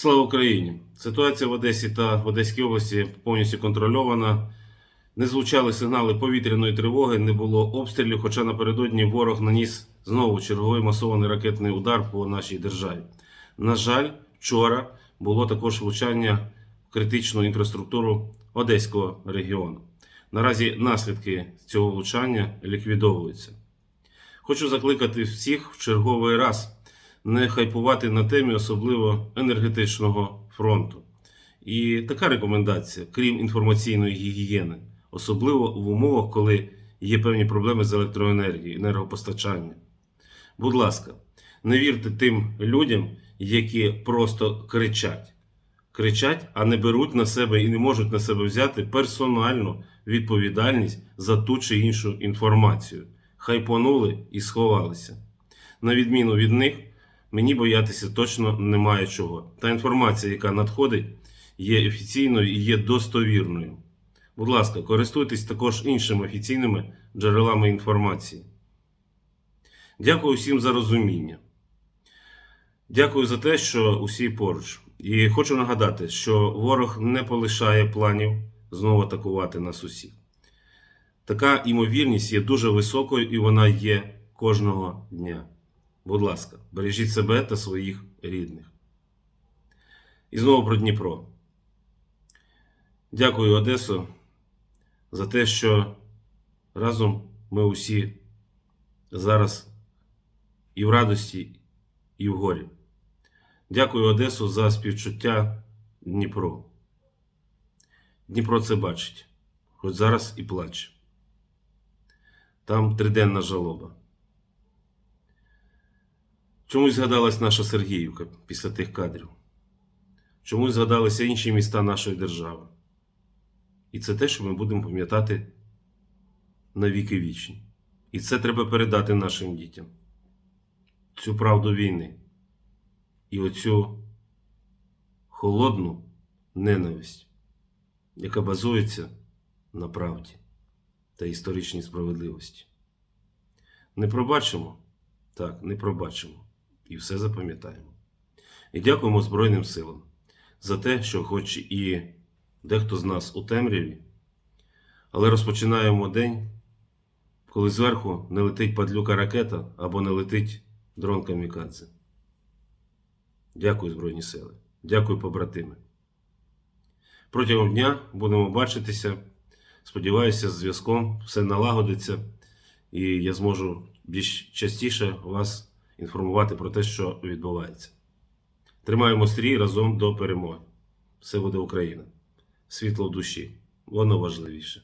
Слава Україні! Ситуація в Одесі та в Одеській області повністю контрольована. Не звучали сигнали повітряної тривоги, не було обстрілів, хоча напередодні ворог наніс знову черговий масований ракетний удар по нашій державі. На жаль, вчора було також влучання в критичну інфраструктуру Одеського регіону. Наразі наслідки цього влучання ліквідовуються. Хочу закликати всіх в черговий раз не хайпувати на темі особливо енергетичного фронту. І така рекомендація, крім інформаційної гігієни, особливо в умовах, коли є певні проблеми з електроенергією, енергопостачанням. Будь ласка, не вірте тим людям, які просто кричать. Кричать, а не беруть на себе і не можуть на себе взяти персональну відповідальність за ту чи іншу інформацію. Хайпонули і сховалися. На відміну від них, мені боятися точно немає чого. Та інформація, яка надходить, є офіційною і є достовірною. Будь ласка, користуйтесь також іншими офіційними джерелами інформації. Дякую всім за розуміння. Дякую за те, що усі поруч. І хочу нагадати, що ворог не полишає планів знову атакувати нас усіх. Така імовірність є дуже високою і вона є кожного дня. Будь ласка, бережіть себе та своїх рідних. І знову про Дніпро. Дякую, Одесо, за те, що разом ми усі зараз і в радості, і в горі. Дякую, Одесу, за співчуття Дніпро. Дніпро це бачить, хоч зараз і плаче. Там триденна жалоба. Чомусь згадалась наша Сергіївка після тих кадрів. Чомусь згадалися інші міста нашої держави. І це те, що ми будемо пам'ятати на віки вічні. І це треба передати нашим дітям. Цю правду війни. І оцю холодну ненависть, яка базується на правді та історичній справедливості. Не пробачимо, так, не пробачимо. І все запам'ятаємо. І дякуємо Збройним силам за те, що, хоч і дехто з нас у темряві, але розпочинаємо день, коли зверху не летить падлюка ракета або не летить дрон камікадзе. Дякую, Збройні Сили. Дякую, побратими. Протягом дня будемо бачитися. Сподіваюся, зв'язком все налагодиться, і я зможу більш частіше вас інформувати про те, що відбувається. Тримаємо стрій разом до перемоги. Все буде Україна. Світло в душі. Воно важливіше.